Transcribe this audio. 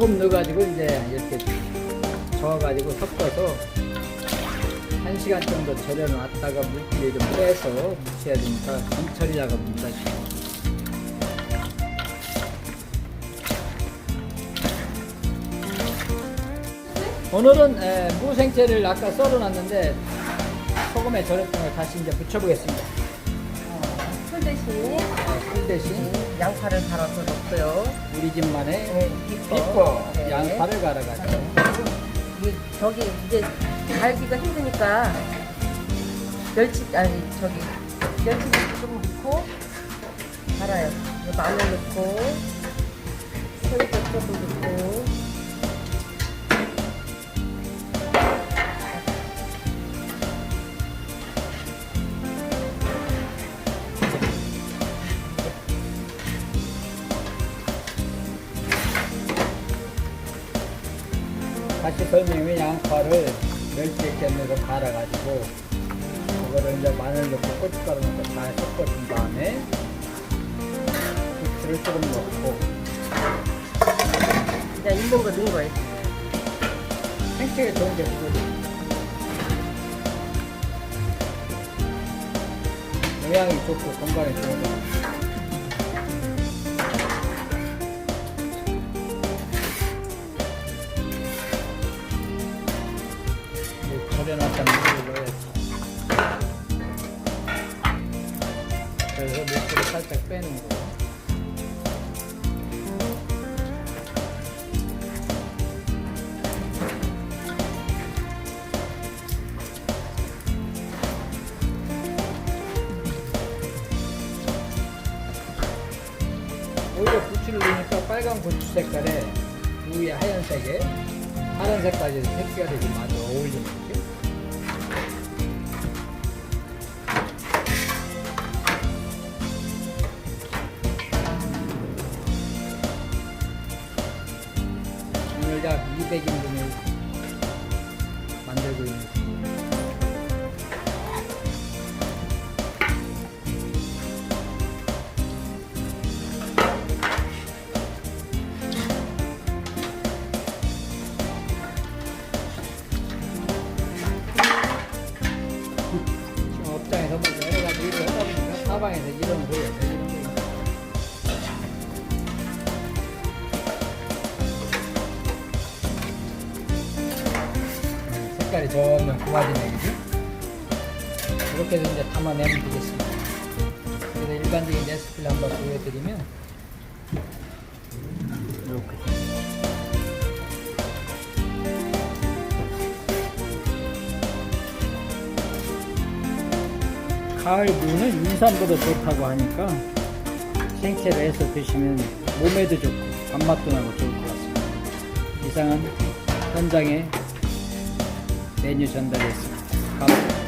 소금 넣어가지고 이제 이렇게 저어가지고 섞어서 한 시간 정도 절여놨다가 물기를 좀 빼서 묻혀야 되니까 전처리 작업입니다. 오늘은 에, 무생채를 아까 썰어놨는데 소금에 절였던 걸 다시 이제 묻혀보겠습니다. 풀 대신 풀 대신 양파를 갈아서 넣고요. 우리 집만의 네, 비법. 비법 네. 양파를 갈아가지고 이 저기 이제 갈기가 힘드니까 멸치 아니 저기 멸치도 좀 넣고 갈아요. 마늘 넣고 새우젓 조금 넣고 다시 설명해 양파를 멸치에 깻내서 갈아가지고 그거를 이제 마늘 넣고 고춧가루 넣고 잘 섞어준 다음에 부추를 조금 넣고. 그냥 있는 거 넣은 거예요. 생채가 좋은 게 그거지 영양이 좋고 건강에 좋은 거 살짝 빼는 거. 오히려 부추를 넣으니까 빨간 고추 색깔에 위에 하얀색에 파란 색깔이 좀 아주 어울리는 느낌? 오늘 약 200인분을 만들고 있는 중입니다. 지금 업장에서 뭐 여러 가지 일을 하다 보니까 사방에서 이런 보여요. 색깔이 점점 고와지네, 그지? 이렇게 해서 이제 담아내면 되겠습니다. 그래서 일반적인 레시피를 한번 보여드리면, 이렇게. 가을 무는 인삼보다 좋다고 하니까 생채로 해서 드시면 몸에도 좋고 밥맛도 나고 좋을 것 같습니다. 이상은 현장에 venue sandales. Kapag